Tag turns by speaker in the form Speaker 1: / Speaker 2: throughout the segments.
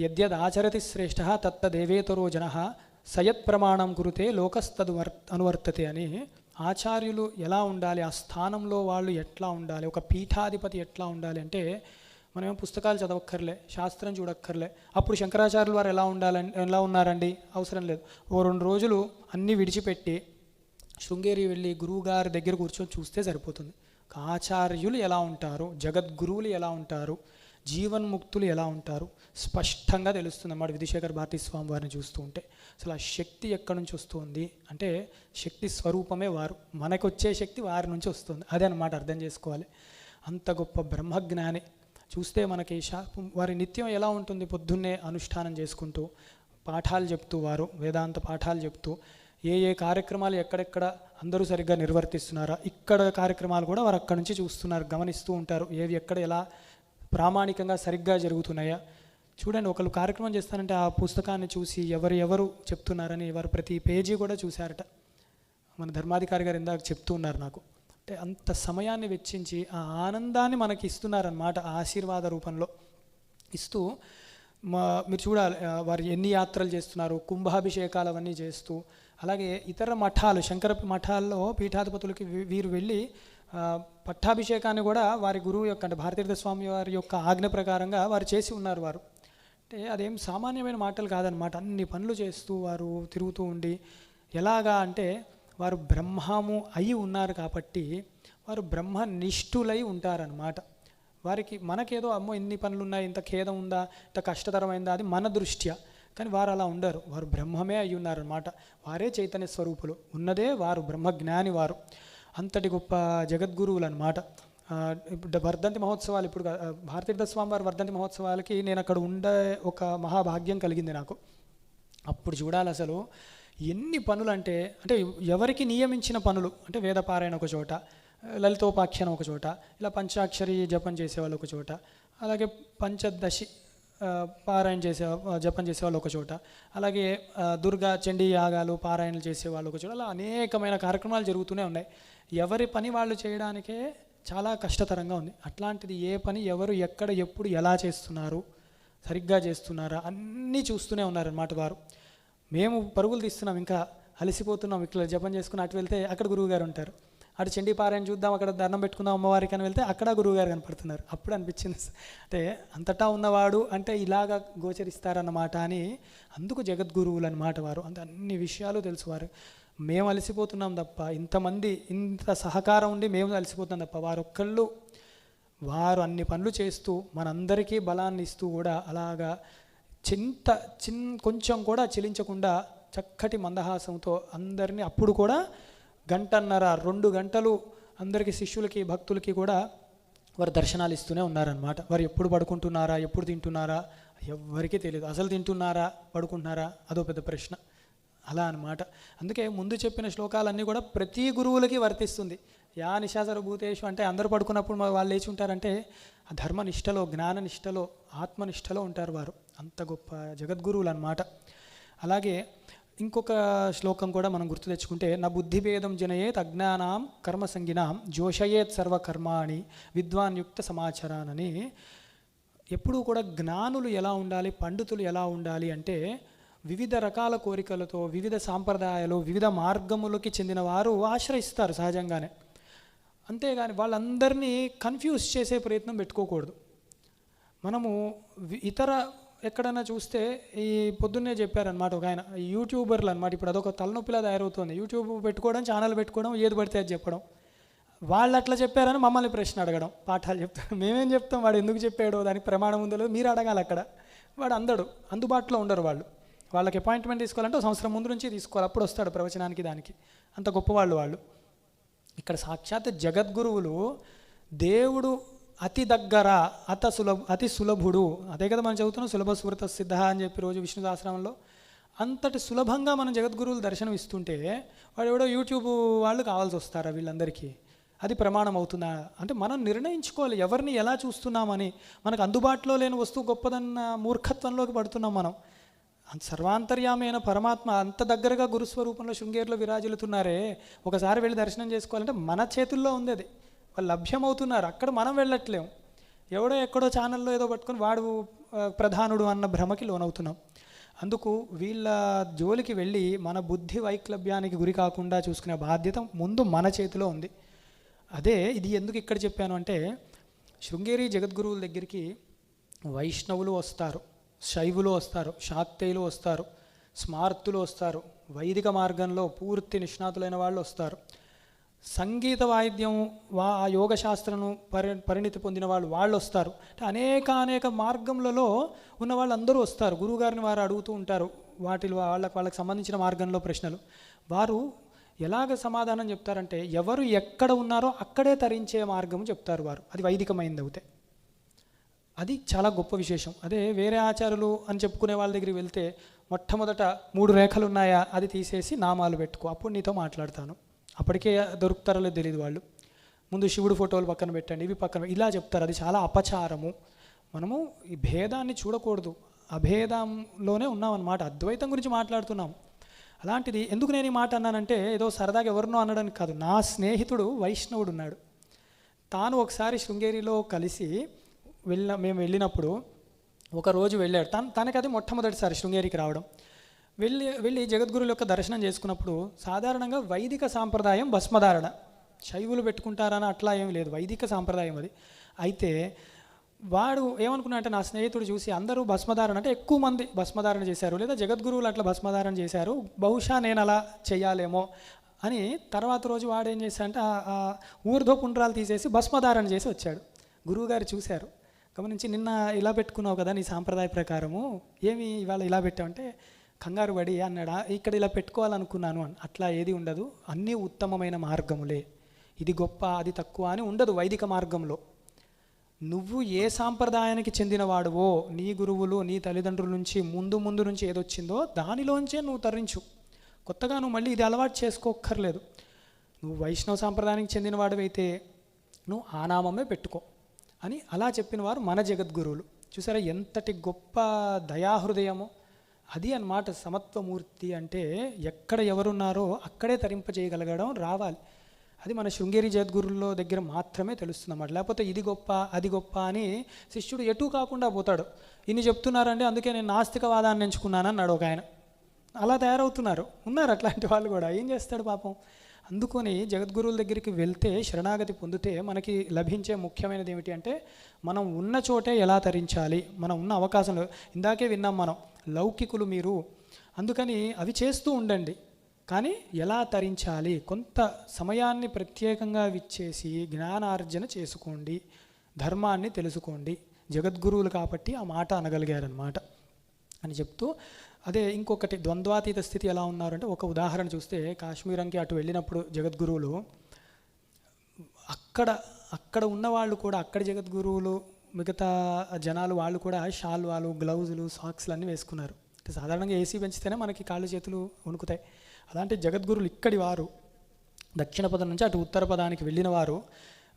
Speaker 1: యద్యదాచరతి శ్రేష్ఠ తత్తదేవేతరో జన సయత్ప్రమాణం కురితే లోకస్తదు వర్ అనువర్తతే అని ఆచార్యులు ఎలా ఉండాలి? ఆ స్థానంలో వాళ్ళు ఎట్లా ఉండాలి? ఒక పీఠాధిపతి ఎట్లా ఉండాలి? అంటే మనమేం పుస్తకాలు చదవక్కర్లే శాస్త్రం చూడక్కర్లే. అప్పుడు శంకరాచార్యులు వారు ఎలా ఉండాలని ఎలా ఉన్నారండి? అవసరం లేదు. ఓ రెండు రోజులు అన్నీ విడిచిపెట్టి శృంగేరి వెళ్ళి గురువుగారి దగ్గర కూర్చొని చూస్తే సరిపోతుంది. ఆచార్యులు ఎలా ఉంటారు? జగద్గురువులు ఎలా ఉంటారు? జీవన్ముక్తులు ఎలా ఉంటారు? స్పష్టంగా తెలుస్తుంది విధుశేఖర్ విధిశేఖర్ భారతీ స్వామి వారిని చూస్తూ ఉంటే. అసలు ఆ శక్తి ఎక్కడి నుంచి వస్తుంది? అంటే శక్తి స్వరూపమే వారు. మనకు వచ్చే శక్తి వారి నుంచి వస్తుంది. అదే అన్నమాట అర్థం చేసుకోవాలి. అంత గొప్ప బ్రహ్మజ్ఞాని. చూస్తే మనకి వారి నిత్యం ఎలా ఉంటుంది పొద్దున్నే అనుష్ఠానం చేసుకుంటూ పాఠాలు చెప్తూ వారు వేదాంత పాఠాలు చెప్తూ ఏ ఏ కార్యక్రమాలు ఎక్కడెక్కడ అందరూ సరిగ్గా నిర్వర్తిస్తున్నారా? ఇక్కడ కార్యక్రమాలు కూడా వారు అక్కడి నుంచి చూస్తున్నారు గమనిస్తూ ఉంటారు. ఏవి ఎక్కడ ఎలా ప్రామాణికంగా సరిగ్గా జరుగుతున్నాయా? చూడండి ఒకళ్ళు కార్యక్రమం చేస్తారంటే ఆ పుస్తకాన్ని చూసి ఎవరు ఎవరు చెప్తున్నారని వారు ప్రతి పేజీ కూడా చూశారట. మన ధర్మాధికారి గారు ఇందాక చెప్తూ ఉన్నారు నాకు. అంటే అంత సమయాన్ని వెచ్చించి ఆ ఆనందాన్ని మనకి ఇస్తున్నారన్నమాట ఆశీర్వాద రూపంలో. ఇస్తూ మా మీరు చూడాలి వారు ఎన్ని యాత్రలు చేస్తున్నారు కుంభాభిషేకాలు అవన్నీ చేస్తూ అలాగే ఇతర మఠాలు శంకర మఠాల్లో పీఠాధిపతులకి వీరు వెళ్ళి పట్టాభిషేకాన్ని కూడా వారి గురువు యొక్క అంటే భారతీర్థ స్వామి వారి యొక్క ఆజ్ఞ ప్రకారంగా వారు చేసి ఉన్నారు వారు. అంటే అదేం సామాన్యమైన మాటలు కాదనమాట అన్ని పనులు చేస్తూ వారు తిరుగుతూ ఉండి ఎలాగా అంటే వారు బ్రహ్మము అయి ఉన్నారు కాబట్టి వారు బ్రహ్మ నిష్ఠులై ఉంటారనమాట వారికి మనకేదో అమ్మో ఇన్ని పనులు ఉన్నాయి ఇంత ఖేదం ఉందా ఇంత కష్టతరమైందా అది మన దృష్ట్యా. కానీ వారు అలా ఉండరు. వారు బ్రహ్మమే అయి ఉన్నారనమాట వారే చైతన్య స్వరూపులు. ఉన్నదే వారు బ్రహ్మజ్ఞాని వారు. అంతటి గొప్ప జగద్గురువులు అనమాట ఇప్పుడు వర్ధంతి మహోత్సవాలు ఇప్పుడు భారతీర్థ స్వామి వారి వర్ధంతి మహోత్సవాలకి నేను అక్కడ ఉండే ఒక మహాభాగ్యం కలిగింది నాకు. అప్పుడు చూడాలి అసలు ఎన్ని పనులు అంటే అంటే ఎవరికి నియమించిన పనులు అంటే వేదపారాయణ ఒక చోట లలితోపాఖ్యానం ఒక చోట ఇలా పంచాక్షరి జపం చేసేవాళ్ళు ఒక చోట అలాగే పంచదశి పారాయణ చేసే జపం చేసేవాళ్ళు ఒక చోట అలాగే దుర్గా చండీ యాగాలు పారాయణలు చేసేవాళ్ళు ఒక చోట అలా అనేకమైన కార్యక్రమాలు జరుగుతూనే ఉన్నాయి. ఎవరి పని వాళ్ళు చేయడానికే చాలా కష్టతరంగా ఉంది. అట్లాంటిది ఏ పని ఎవరు ఎక్కడ ఎప్పుడు ఎలా చేస్తున్నారు సరిగ్గా చేస్తున్నారా అన్నీ చూస్తూనే ఉన్నారన్నమాట వారు. మేము పరుగులు తీస్తున్నాం ఇంకా అలసిపోతున్నాం ఇట్లా జపం చేసుకుని అటు వెళ్తే అక్కడ గురువుగారు ఉంటారు. అటు చండీపారాయణ చూద్దాం అక్కడ దండం పెట్టుకుందాం అమ్మవారికి అని వెళ్తే అక్కడ గురువుగారు కనపడుతున్నారు. అప్పుడు అనిపించింది అంటే అంతటా ఉన్నవాడు అంటే ఇలాగా గోచరిస్తారన్నమాట అని అందుకు జగద్గురువులు అనమాట వారు. అంత అన్ని విషయాలు తెలుసువారు మేము అలసిపోతున్నాం తప్ప ఇంతమంది ఇంత సహకారం ఉండి మేము అలసిపోతున్నాం తప్ప వారు ఒక్కళ్ళు వారు అన్ని పనులు చేస్తూ మనందరికీ బలాన్ని ఇస్తూ కూడా అలాగా చింత చిన్ కొంచెం కూడా చెలించకుండా చక్కటి మందహాసంతో అందరినీ అప్పుడు కూడా గంటన్నర రెండు గంటలు అందరికీ శిష్యులకి భక్తులకి కూడా వారు దర్శనాలు ఇస్తూనే ఉన్నారనమాట వారు ఎప్పుడు పడుకుంటున్నారా ఎప్పుడు తింటున్నారా ఎవ్వరికీ తెలియదు అసలు తింటున్నారా పడుకుంటున్నారా అదో పెద్ద ప్రశ్న. అలా అన్నమాట. అందుకే ముందు చెప్పిన శ్లోకాలన్నీ కూడా ప్రతి గురువులకి వర్తిస్తుంది. యా నిశాసర భూతేషు అంటే అందరూ పడుకున్నప్పుడు వాళ్ళు లేచి ఉంటారంటే ఆ ధర్మ నిష్టలో జ్ఞాన నిష్టలో ఆత్మనిష్టలో ఉంటారు వారు. అంత గొప్ప జగద్గురువులు అనమాట అలాగే ఇంకొక శ్లోకం కూడా మనం గుర్తు తెచ్చుకుంటే నా బుద్ధిభేదం జనయేత్ అజ్ఞానాం కర్మసంగినాం జోషయేత్ సర్వకర్మాణి విద్వాన్యుక్త సమాచారానని. ఎప్పుడూ కూడా జ్ఞానులు ఎలా ఉండాలి పండితులు ఎలా ఉండాలి అంటే వివిధ రకాల కోరికలతో వివిధ సాంప్రదాయాలు వివిధ మార్గములకి చెందిన వారు ఆశ్రయిస్తారు సహజంగానే. అంతేగాని వాళ్ళందరినీ కన్ఫ్యూజ్ చేసే ప్రయత్నం పెట్టుకోకూడదు. మనము ఇతర ఎక్కడైనా చూస్తే ఈ పొద్దున్నే చెప్పారనమాట ఒక ఆయన యూట్యూబర్లు అనమాట ఇప్పుడు అదొక తలనొప్పిలా తయారవుతుంది. యూట్యూబ్ పెట్టుకోవడం ఛానల్ పెట్టుకోవడం ఏది పడితే అది చెప్పడం. వాళ్ళు అట్లా చెప్పారని మమ్మల్ని ప్రశ్న అడగడం పాఠాలు చెప్తారు. మేమేం చెప్తాం? వాడు ఎందుకు చెప్పాడో దానికి ప్రమాణం ఉందో మీరు అడగాలి అక్కడ. వాడు అందడు అందుబాటులో ఉండరు వాళ్ళు. వాళ్ళకి అపాయింట్మెంట్ తీసుకోవాలంటే సంవత్సరం ముందు నుంచి తీసుకోవాలి. అప్పుడు వస్తాడు ప్రవచనానికి దానికి. అంత గొప్పవాళ్ళు వాళ్ళు. ఇక్కడ సాక్షాత్ జగద్గురువులు దేవుడు అతి దగ్గర అత సులభ అతి సులభుడు. అదే కదా మనం చదువుతున్నాం సులభ స్మృత సిద్ధ అని చెప్పి రోజు విష్ణు సహస్రంలో అంతటి సులభంగా మనం జగద్గురువులు దర్శనం ఇస్తుంటే వాడు ఎవడో యూట్యూబ్ వాళ్ళు కావాల్సి వస్తారా వీళ్ళందరికీ? అది ప్రమాణం అవుతుందా? అంటే మనం నిర్ణయించుకోవాలి ఎవరిని ఎలా చూస్తున్నామని. మనకు అందుబాటులో లేని వస్తువు గొప్పదన్న మూర్ఖత్వంలోకి పడుతున్నాం మనం. సర్వాంతర్యామైన పరమాత్మ అంత దగ్గరగా గురుస్వరూపంలో శృంగేరిలో విరాజిల్లుతున్నారే ఒకసారి వెళ్ళి దర్శనం చేసుకోవాలంటే మన చేతుల్లో ఉంది అది. వాళ్ళు లభ్యమవుతున్నారు అక్కడ మనం వెళ్ళట్లేము ఎవడో ఎక్కడో ఛానల్లో ఏదో పట్టుకొని వాడు ప్రధానుడు అన్న భ్రమకి లోనవుతున్నాం. అందుకు వీళ్ళ జోలికి వెళ్ళి మన బుద్ధి వైక్లభ్యానికి గురి కాకుండా చూసుకునే బాధ్యత ముందు మన చేతిలో ఉంది. అదే ఇది ఎందుకు ఇక్కడ చెప్పాను అంటే శృంగేరి జగద్గురువుల దగ్గరికి వైష్ణవులు వస్తారు. శైవులు వస్తారు శాక్తేయులు వస్తారు స్మార్తులు వస్తారు వైదిక మార్గంలో పూర్తి నిష్ణాతులైన వాళ్ళు వస్తారు. సంగీత వాయిద్యం వా ఆ యోగశాస్త్రను పరి పరిణితి పొందిన వాళ్ళు వాళ్ళు వస్తారు. అంటే అనేక అనేక మార్గములలో ఉన్న వాళ్ళు అందరూ వస్తారు. గురువుగారిని వారు అడుగుతూ ఉంటారు. వాటిలో వాళ్ళకి వాళ్ళకి సంబంధించిన మార్గంలో ప్రశ్నలు. వారు ఎలాగ సమాధానం చెప్తారంటే ఎవరు ఎక్కడ ఉన్నారో అక్కడే తరించే మార్గం చెప్తారు వారు. అది వైదికమైంది అవుతాయి అది చాలా గొప్ప విశేషం. అదే వేరే ఆచారులు అని చెప్పుకునే వాళ్ళ దగ్గరికి వెళ్తే మొట్టమొదట మూడు రేఖలు ఉన్నాయా అది తీసేసి నామాలు పెట్టుకో. అప్పుడు నీతో మాట్లాడతాను. అప్పటికే దొరుకుతారో తెలియదు వాళ్ళు. ముందు శివుడు ఫోటోలు పక్కన పెట్టండి ఇవి పక్కన ఇలా చెప్తారు. అది చాలా అపచారము. మనము ఈ భేదాన్ని చూడకూడదు. అభేదంలోనే ఉన్నామన్నమాట. అద్వైతం గురించి మాట్లాడుతున్నాం. అలాంటిది ఎందుకు నేను ఈ మాట అన్నానంటే ఏదో సరదాగా ఎవరినో అనడానికి కాదు. నా స్నేహితుడు వైష్ణవుడు ఉన్నాడు తాను ఒకసారి శృంగేరిలో కలిసి వెళ్ళిన మేము వెళ్ళినప్పుడు ఒక రోజు వెళ్ళాడు. తన తనకి అది మొట్టమొదటిసారి శృంగేరికి రావడం. వెళ్ళి వెళ్ళి జగద్గురుల యొక్క దర్శనం చేసుకున్నప్పుడు సాధారణంగా వైదిక సాంప్రదాయం భస్మధారణ. శైవులు పెట్టుకుంటారని అట్లా ఏం లేదు. వైదిక సాంప్రదాయం అది. అయితే వాడు ఏమనుకున్నా అంటే నా స్నేహితుడు చూసి అందరూ భస్మధారణ అంటే ఎక్కువ మంది భస్మధారణ చేశారు. లేదా జగద్గురువులు అట్లా భస్మధారణ చేశారు. బహుశా నేను అలా చేయాలేమో అని తర్వాత రోజు వాడు ఏం చేశాడంటే ఊర్ధ్వ పుండ్రాలు తీసేసి భస్మధారణ చేసి వచ్చాడు. గురువుగారు చూశారు. గమనించి నిన్న ఇలా పెట్టుకున్నావు కదా నీ సాంప్రదాయ ప్రకారము ఏమి ఇవాళ ఇలా పెట్టావంటే కంగారు పడి అన్నాడా ఇక్కడ ఇలా పెట్టుకోవాలనుకున్నాను అని. అట్లా ఏది ఉండదు. అన్నీ ఉత్తమమైన మార్గములే. ఇది గొప్ప అది తక్కువ అని ఉండదు వైదిక మార్గంలో. నువ్వు ఏ సాంప్రదాయానికి చెందినవాడువో నీ గురువులు నీ తల్లిదండ్రుల నుంచి ముందు ముందు నుంచి ఏదొచ్చిందో దానిలోంచే నువ్వు తరించు కొత్తగా నువ్వు మళ్ళీ ఇది అలవాటు చేసుకోక్కర్లేదు. నువ్వు వైష్ణవ సాంప్రదాయానికి చెందినవాడివైతే నువ్వు ఆ నామమే పెట్టుకో. అని అలా చెప్పిన వారు మన జగద్గురువులు. చూసారా ఎంతటి గొప్ప దయాహృదయమో. అది అన్నమాట సమత్వమూర్తి అంటే ఎక్కడ ఎవరున్నారో అక్కడే తరింపజేయగలగడం రావాలి. అది మన శృంగేరి జగద్గురుల్లో దగ్గర మాత్రమే తెలుస్తుందన్నమాట. లేకపోతే ఇది గొప్ప అది గొప్ప అని శిష్యుడు ఎటు కాకుండా పోతాడు. ఇన్ని చెప్తున్నారంటే అందుకే నేను నాస్తికవాదాన్ని ఎంచుకున్నాను అన్నాడు ఒక ఆయన. అలా తయారవుతున్నారు. ఉన్నారు అట్లాంటి వాళ్ళు కూడా. ఏం చేస్తాడు పాపం? అందుకొని జగద్గురువుల దగ్గరికి వెళ్తే శరణాగతి పొందితే మనకి లభించే ముఖ్యమైనది ఏమిటి అంటే మనం ఉన్న చోటే ఎలా తరించాలి మనం ఉన్న అవకాశంలో ఇందాకే విన్నాం మనం లౌకికులు మీరు. అందుకని అవి చేస్తూ ఉండండి. కానీ ఎలా తరించాలి? కొంత సమయాన్ని ప్రత్యేకంగా విచ్చేసి జ్ఞానార్జన చేసుకోండి ధర్మాన్ని తెలుసుకోండి. జగద్గురువులు కాబట్టి ఆ మాట అనగలిగారనమాట అని చెప్తూ అదే ఇంకొకటి ద్వంద్వాతీత స్థితి ఎలా ఉన్నారంటే ఒక ఉదాహరణ చూస్తే కాశ్మీరంకి అటు వెళ్ళినప్పుడు జగద్గురువులు అక్కడ అక్కడ ఉన్నవాళ్ళు కూడా అక్కడ జగద్గురువులు మిగతా జనాలు వాళ్ళు కూడా షాల్వాలు గ్లౌజులు సాక్స్లు అన్నీ వేసుకున్నారు. అంటే సాధారణంగా ఏసీ పెంచితేనే మనకి కాళ్ళు చేతులు వణుకుతాయి. అలాంటి జగద్గురులు ఇక్కడి వారు దక్షిణ పదం నుంచి అటు ఉత్తర పదానికి వెళ్ళిన వారు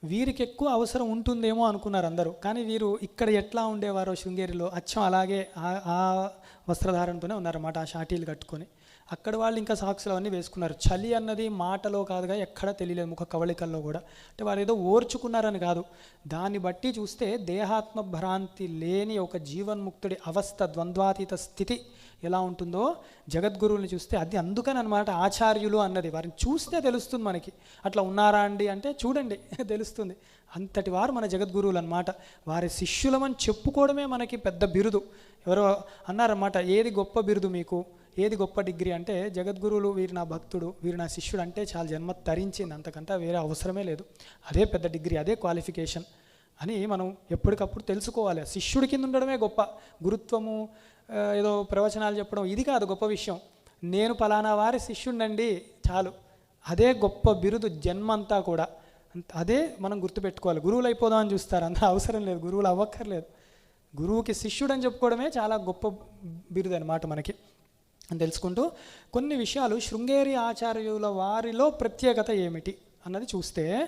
Speaker 1: వీరికి ఎక్కువ అవసరం ఉంటుందేమో అనుకున్నారు అందరూ. కానీ వీరు ఇక్కడ ఎట్లా ఉండేవారో శృంగేరిలో అచ్చం అలాగే ఆ- ఆ వస్త్రధారణతోనే ఉన్నారన్నమాట ఆ షాటీలు కట్టుకొని. అక్కడ వాళ్ళు ఇంకా సాక్సులు అవన్నీ వేసుకున్నారు. చలి అన్నది మాటలో కాదుగా ఎక్కడా తెలియలేదు ముఖ కవళికల్లో కూడా. అంటే వారు ఏదో ఓర్చుకున్నారని కాదు. దాన్ని బట్టి చూస్తే దేహాత్మ భ్రాంతి లేని ఒక జీవన్ముక్తుడి అవస్థ ద్వంద్వాతీత స్థితి ఎలా ఉంటుందో జగద్గురువుని చూస్తే అది అందుకని అనమాట ఆచార్యులు అన్నది. వారిని చూస్తే తెలుస్తుంది మనకి. అట్లా ఉన్నారా అండి అంటే చూడండి తెలుస్తుంది. అంతటి వారు మన జగద్గురువులు అనమాట వారి శిష్యులమని చెప్పుకోవడమే మనకి పెద్ద బిరుదు. ఎవరో అన్నారన్నమాట ఏది గొప్ప బిరుదు మీకు? ఏది గొప్ప డిగ్రీ? అంటే జగద్గురువులు వీరు నా భక్తుడు వీరు నా శిష్యుడు అంటే చాలా జన్మ తరించింది. అంతకంటే వేరే అవసరమే లేదు. అదే పెద్ద డిగ్రీ అదే క్వాలిఫికేషన్. అని మనం ఎప్పటికప్పుడు తెలుసుకోవాలి. శిష్యుడి కింద ఉండడమే గొప్ప. గురుత్వము ఏదో ప్రవచనాలు చెప్పడం ఇది కాదు గొప్ప విషయం. నేను పలానా వారి శిష్యుడినండి చాలు. అదే గొప్ప బిరుదు జన్మంతా కూడా. అదే మనం గుర్తుపెట్టుకోవాలి. గురువులు అయిపోదామని చూస్తారు. అంత అవసరం లేదు. గురువులు అవ్వక్కర్లేదు. గురువుకి శిష్యుడు అని చెప్పుకోవడమే చాలా గొప్ప బిరుదు అనమాట మనకి. అని తెలుసుకుంటూ కొన్ని విషయాలు శృంగేరి ఆచార్యుల వారిలో ప్రత్యేకత ఏమిటి అన్నది చూస్తే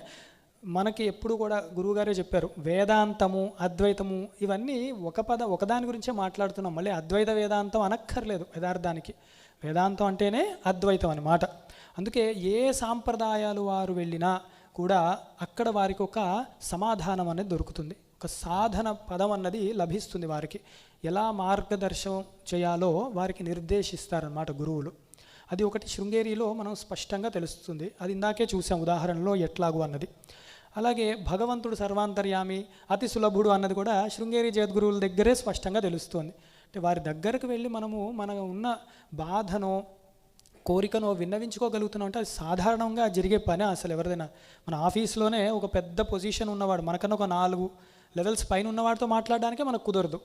Speaker 1: మనకి ఎప్పుడు కూడా గురువుగారే చెప్పారు వేదాంతము అద్వైతము ఇవన్నీ ఒక పద ఒకదాని గురించే మాట్లాడుతున్నాం. మళ్ళీ అద్వైత వేదాంతం అనక్కర్లేదు యథార్థానికి. వేదాంతం అంటేనే అద్వైతం అన్నమాట. అందుకే ఏ సాంప్రదాయాలు వారు వెళ్ళినా కూడా అక్కడ వారికి ఒక సమాధానం అనేది దొరుకుతుంది. ఒక సాధన పదం అన్నది లభిస్తుంది వారికి. ఎలా మార్గదర్శనం చేయాలో వారికి నిర్దేశిస్తారన్నమాట గురువులు. అది ఒకటి శృంగేరిలో మనం స్పష్టంగా తెలుస్తుంది. అది ఇందాకే చూసాం ఉదాహరణలో ఎట్లాగు అన్నది. అలాగే భగవంతుడు సర్వాంతర్యామి అతి సులభుడు అన్నది కూడా శృంగేరి జగద్గురువుల దగ్గరే స్పష్టంగా తెలుస్తుంది. అంటే వారి దగ్గరకు వెళ్ళి మనము మన ఉన్న బాధనో కోరికనో విన్నవించుకోగలుగుతున్నాం అంటే అది సాధారణంగా జరిగే పని అసలు ఎవరిదైనా. మన ఆఫీస్లోనే ఒక పెద్ద పొజిషన్ ఉన్నవాడు మనకన్నా ఒక నాలుగు లెవెల్స్ పైన ఉన్నవాడితో మాట్లాడడానికే మనకు కుదరదు.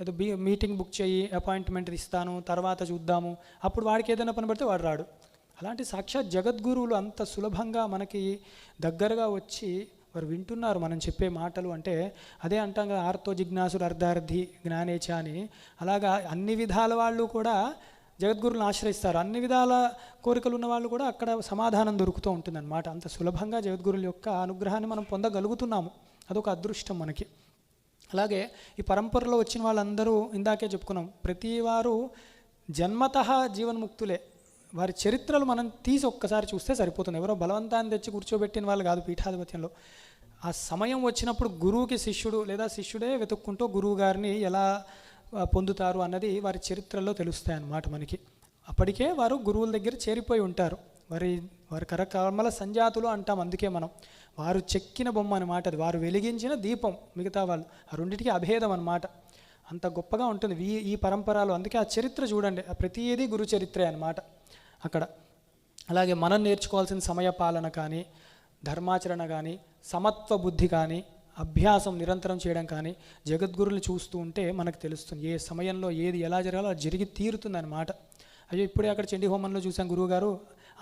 Speaker 1: ఏదో మీటింగ్ బుక్ చేయి అపాయింట్మెంట్ ఇస్తాను తర్వాత చూద్దాము అప్పుడు వాడికి ఏదైనా పని పడితే వాడు రాడు. అలాంటి సాక్షాత్ జగద్గురువులు అంత సులభంగా మనకి దగ్గరగా వచ్చి వారు వింటున్నారు మనం చెప్పే మాటలు. అంటే అదే అంటాం కదా ఆర్తో జిజ్ఞాసుడు అర్ధార్థి జ్ఞానేచ అని. అలాగా అన్ని విధాల వాళ్ళు కూడా జగద్గురుని ఆశ్రయిస్తారు. అన్ని విధాల కోరికలు ఉన్న వాళ్ళు కూడా అక్కడ సమాధానం దొరుకుతూ ఉంటుందన్నమాట. అంత సులభంగా జగద్గురుల యొక్క అనుగ్రహాన్ని మనం పొందగలుగుతున్నాము. అదొక అదృష్టం మనకి. అలాగే ఈ పరంపరలో వచ్చిన వాళ్ళందరూ ఇందాకే చెప్పుకున్నాం ప్రతి వారు జన్మత జీవన్ముక్తులే. వారి చరిత్రలు మనం తీసి ఒక్కసారి చూస్తే సరిపోతుంది. ఎవరో బలవంతాన్ని తెచ్చి కూర్చోబెట్టిన వాళ్ళు కాదు పీఠాధిపత్యంలో. ఆ సమయం వచ్చినప్పుడు గురువుకి శిష్యుడు లేదా శిష్యుడే వెతుక్కుంటూ గురువు గారిని ఎలా పొందుతారు అన్నది వారి చరిత్రలో తెలుస్తాయి అన్నమాట మనకి. అప్పటికే వారు గురువుల దగ్గర చేరిపోయి ఉంటారు. వారి వారి కరకర్మల సంజాతులు అంటాం అందుకే మనం. వారు చెక్కిన బొమ్మ అనమాట అది. వారు వెలిగించిన దీపం మిగతా వాళ్ళు. ఆ రెండింటికి అభేదం అన్నమాట. అంత గొప్పగా ఉంటుంది ఈ ఈ పరంపరలో. అందుకే ఆ చరిత్ర చూడండి. ఆ ప్రతిదీ గురు చరిత్రే అన్నమాట. అక్కడ. అలాగే మనం నేర్చుకోవాల్సిన సమయ పాలన కానీ ధర్మాచరణ కానీ సమత్వ బుద్ధి కానీ అభ్యాసం నిరంతరం చేయడం కానీ జగద్గురుని చూస్తూ ఉంటే మనకు తెలుస్తుంది. ఏ సమయంలో ఏది ఎలా జరగాలో అది జరిగి తీరుతుంది అనమాట అయ్యో ఇప్పుడే అక్కడ చండీ హోమంలో చూసాం గురువుగారు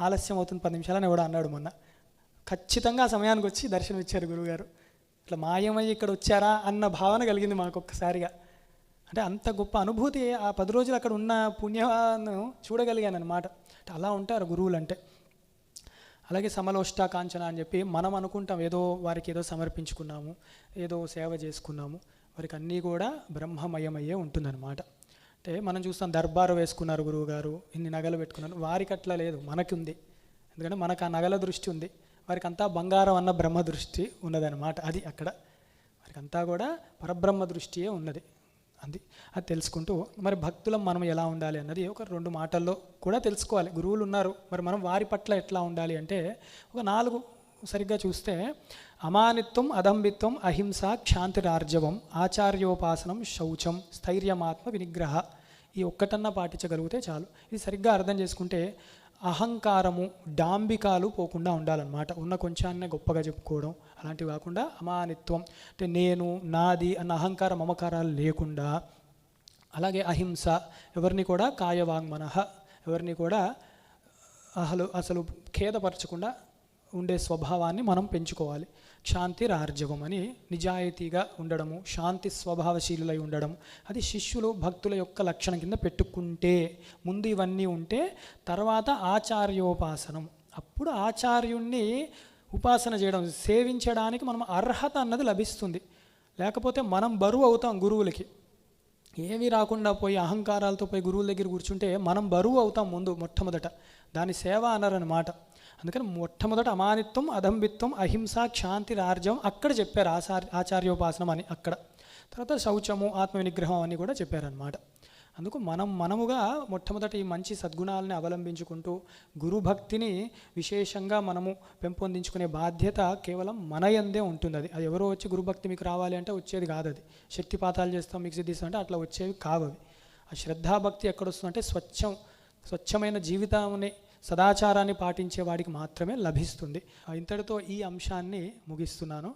Speaker 1: ఆలస్యం అవుతుంది పది నిమిషాలని ఎవడో అన్నాడు మొన్న. ఖచ్చితంగా సమయానికి వచ్చి దర్శనం ఇచ్చారు గురువుగారు. ఇట్లా మాయమయ్యి ఇక్కడ వచ్చారా అన్న భావన కలిగింది మాకు ఒక్కసారిగా అంటే అంత గొప్ప అనుభూతి ఆ పది రోజులు అక్కడ ఉన్న పుణ్యను చూడగలిగాను అనమాట అంటే అలా ఉంటారు గురువులు అంటే అలాగే సమలోష్ట కాంచన అని చెప్పి మనం అనుకుంటాం ఏదో వారికి ఏదో సమర్పించుకున్నాము ఏదో సేవ చేసుకున్నాము వారికి అన్నీ కూడా బ్రహ్మమయమయ్యే ఉంటుందన్నమాట. అంటే మనం చూస్తాం దర్బారు వేసుకున్నారు గురువుగారు ఇన్ని నగలు పెట్టుకున్నారు వారికి అట్లా లేదు మనకి ఉంది ఎందుకంటే మనకు ఆ నగల దృష్టి ఉంది. వారికి అంతా బంగారం అన్న బ్రహ్మ దృష్టి ఉన్నదన్నమాట అది అక్కడ. వారికి అంతా కూడా పరబ్రహ్మ దృష్టియే ఉన్నది. అది అది తెలుసుకుంటూ మరి భక్తులం మనం ఎలా ఉండాలి అన్నది ఒక రెండు మాటల్లో కూడా తెలుసుకోవాలి. గురువులు ఉన్నారు. మరి మనం వారి పట్ల ఎట్లా ఉండాలి అంటే ఒక నాలుగు సరిగ్గా చూస్తే అమానిత్వం అదంబిత్వం అహింస క్షాంతిరార్జవం ఆచార్యోపాసనం శౌచం స్థైర్యమాత్మ వినిగ్రహ ఈ ఒక్కటన్నా పాటించగలిగితే చాలు. ఇది సరిగ్గా అర్థం చేసుకుంటే అహంకారము డాంబికాలు పోకుండా ఉండాలన్నమాట. ఉన్న కొంచాన్నే గొప్పగా చెప్పుకోవడం అలాంటివి కాకుండా అమానిత్వం. అంటే నేను నాది అన్న అహంకార మమకారాలు లేకుండా అలాగే అహింస ఎవరిని కూడా కాయవాంగ్మనహ ఎవరిని కూడా అసలు అసలు ఖేదపరచకుండా ఉండే స్వభావాన్ని మనం పెంచుకోవాలి. శాంతి రార్జవం అని నిజాయితీగా ఉండడము శాంతి స్వభావశీలులై ఉండడం అది శిష్యులు భక్తుల యొక్క లక్షణం కింద పెట్టుకుంటే ముందు ఇవన్నీ ఉంటే తర్వాత ఆచార్యోపాసనం. అప్పుడు ఆచార్యుణ్ణి ఉపాసన చేయడం సేవించడానికి మనం అర్హత అన్నది లభిస్తుంది. లేకపోతే మనం బరువు అవుతాం గురువులకి. ఏమీ రాకుండా పోయి అహంకారాలతో పోయి గురువుల దగ్గర కూర్చుంటే మనం బరువు అవుతాం ముందు మొట్టమొదట. దాని సేవ అన్నారనమాట అందుకని మొట్టమొదట అమానిత్వం అదంబిత్వం అహింస క్షాంతి రాజ్యం అక్కడ చెప్పారు ఆచార్య ఆచార్యోపాసనం అని అక్కడ. తర్వాత శౌచము ఆత్మ వినిగ్రహం అని కూడా చెప్పారనమాట అందుకు మనం మనముగా మొట్టమొదటి ఈ మంచి సద్గుణాలని అవలంబించుకుంటూ గురుభక్తిని విశేషంగా మనము పెంపొందించుకునే బాధ్యత కేవలం మన యందే ఉంటుంది అది అది ఎవరో వచ్చి గురుభక్తి మీకు రావాలి అంటే వచ్చేది కాదు అది శక్తిపాతాలు చేస్తాం మీకు సిద్ధిస్తాం అంటే అట్లా వచ్చేవి కావు అవి ఆ శ్రద్ధాభక్తి ఎక్కడొస్తుందంటే స్వచ్ఛం స్వచ్ఛమైన జీవితాన్ని సదాచారాన్ని పాటించే వాడికి మాత్రమే లభిస్తుంది. ఇంతటితో ఈ అంశాన్ని ముగిస్తున్నాను.